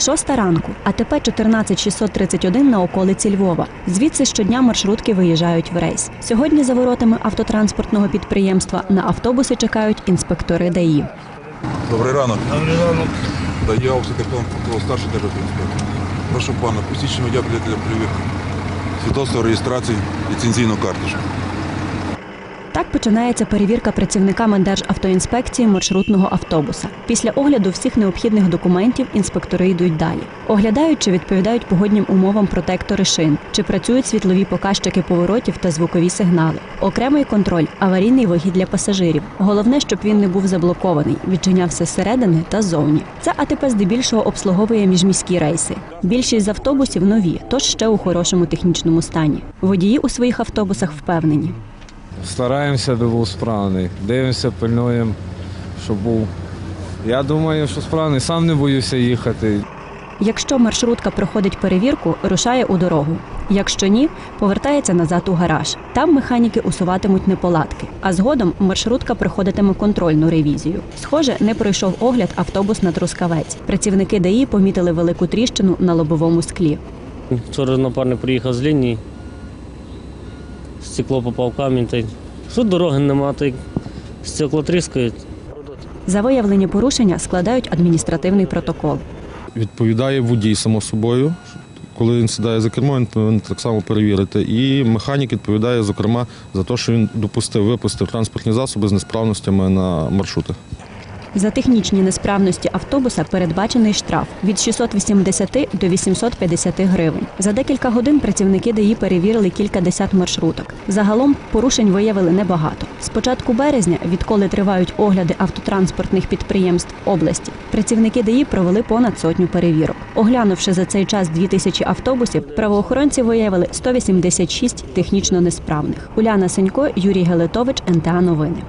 Шоста ранку, АТП 14631 на околиці Львова. Звідси щодня маршрутки виїжджають в рейс. Сьогодні за воротами автотранспортного підприємства на автобуси чекають інспектори ДАІ. Добрий ранок. Добрий ранок. Дає Капітан Прокурор, старший державний інспектор. Прошу пана, посвідчення водія для перевірки. Свідоцтво реєстрації, ліцензійну карточку. Так починається перевірка працівниками Державтоінспекції маршрутного автобуса. Після огляду всіх необхідних документів інспектори йдуть далі. Оглядають, чи відповідають погоднім умовам протектори шин, чи працюють світлові показчики поворотів та звукові сигнали. Окремий контроль аварійний вихід для пасажирів. Головне, щоб він не був заблокований, відчинявся зсередини та ззовні. Це АТП здебільшого обслуговує міжміські рейси. Більшість з автобусів нові, тож ще у хорошому технічному стані. Водії у своїх автобусах впевнені. Стараємося, аби був справний. Дивимося, пильнуємо, щоб був. Я думаю, що справний, сам не боюся їхати. Якщо маршрутка проходить перевірку, рушає у дорогу. Якщо ні, повертається назад у гараж. Там механіки усуватимуть неполадки. А згодом маршрутка проходитиме контрольну ревізію. Схоже, не пройшов огляд автобус на Трускавець. Працівники ДАІ помітили велику тріщину на лобовому склі. Вчора напарник приїхав з лінії, стекло попав камінь, та й що дороги нема, то й стекло тріскають. За виявлені порушення складають адміністративний протокол. Відповідає водій, само собою. Коли він сідає за кермо, він повинен так само перевірити. І механік відповідає, зокрема, за те, що він допустив, випустив транспортні засоби з несправностями на маршрутах. За технічні несправності автобуса передбачений штраф від 680 до 850 гривень. За декілька годин працівники ДАІ перевірили кілька десят маршруток. Загалом порушень виявили небагато. З початку березня, відколи тривають огляди автотранспортних підприємств області, працівники ДАІ провели понад сотню перевірок. Оглянувши за цей час 2000 автобусів, правоохоронці виявили 186 технічно несправних. Уляна Сенько, Юрій Гелетович, НТА Новини.